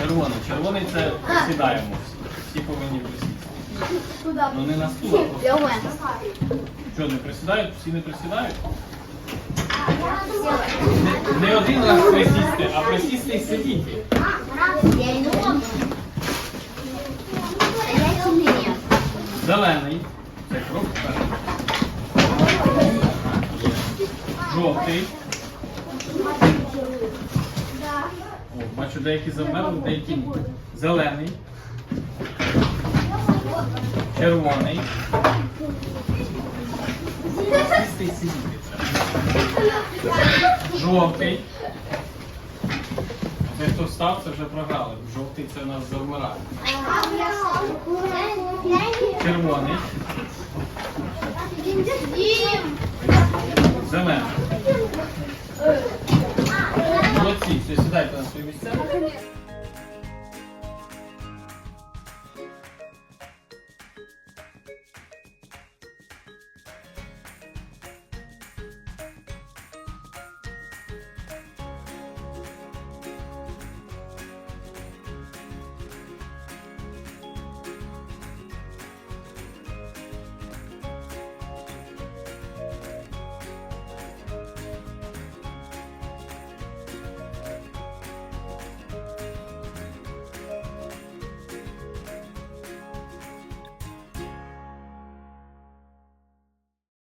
Червоний. Червоний це присідаємо всі. Повинні присісти. Ну не на стул, а. Що, не присідають? Всі не присідають? Не, не один раз присісти, а присісти і сидіти. Зелений. Це крок вперед. Жовтий. Бачу, деякі замерли, деякі ні. Зелений. Червоний. Жовтий. Той, хто встав, це вже програли. Жовтий це у нас завмирає. Червоний. Зелений. めっち